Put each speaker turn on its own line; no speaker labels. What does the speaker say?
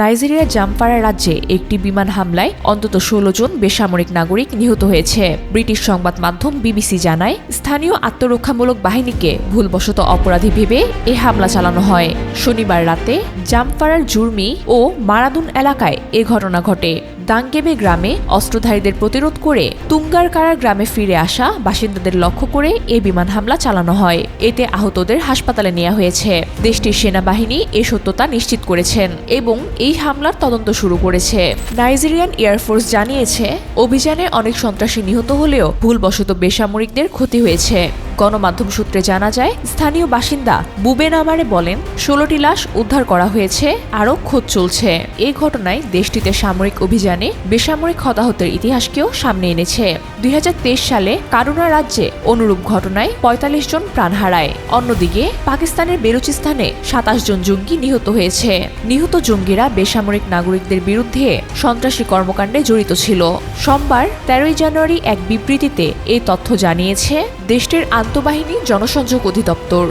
নাইজেরিয়ার জামপারা রাজ্যে একটি বিমান হামলায় অন্তত ষোলো জন বেসামরিক নাগরিক নিহত হয়েছে। ব্রিটিশ সংবাদ মাধ্যম বিবিসি জানায়, স্থানীয় আত্মরক্ষামূলক বাহিনীকে ভুলবশত অপরাধী ভেবে এ হামলা চালানো হয়। শনিবার রাতে জাম্পারার জুর্মি ও মারাদুন এলাকায় এ ঘটনা ঘটে। দাঙ্গেবে গ্রামে অস্ত্রধারীদের প্রতিরোধ করে তুঙ্গারকারা গ্রামে ফিরে আসা বাসিন্দাদের লক্ষ্য করে এ বিমান হামলা চালানো হয়। এতে আহতদের হাসপাতালে নেওয়া হয়েছে। দেশটির সেনাবাহিনী এ সত্যতা নিশ্চিত করেছেন এবং এই হামলার তদন্ত শুরু করেছে। নাইজেরিয়ান এয়ারফোর্স জানিয়েছে, অভিযানে অনেক সন্ত্রাসী নিহত হলেও ভুলবশত বেসামরিকদের ক্ষতি হয়েছে। গণমাধ্যম সূত্রে জানা যায়, স্থানীয় বাসিন্দা বুবেন আমারে বলেন, ষোলোটি লাশ উদ্ধার করা হয়েছে, আরও খোঁজ চলছে। এই ঘটনায় দেশটিতে সামরিক অভিযানে বেসামরিক হতাহতের ইতিহাসকেও সামনে এনেছে। দুই সালে কারুনা রাজ্যে অনুরূপ ঘটনায় ৪৫ জন প্রাণ হারায়। অন্যদিকে, পাকিস্তানের বেলুচিস্তানে সাতাশ জন জঙ্গি নিহত হয়েছে। নিহত জঙ্গিরা বেসামরিক নাগরিকদের বিরুদ্ধে সন্ত্রাসী কর্মকাণ্ডে জড়িত ছিল। সোমবার তেরোই জানুয়ারি এক বিবৃতিতে এই তথ্য জানিয়েছে, দেশটির আন্তঃবাহিনী জনসংযোগ অধিদপ্তর।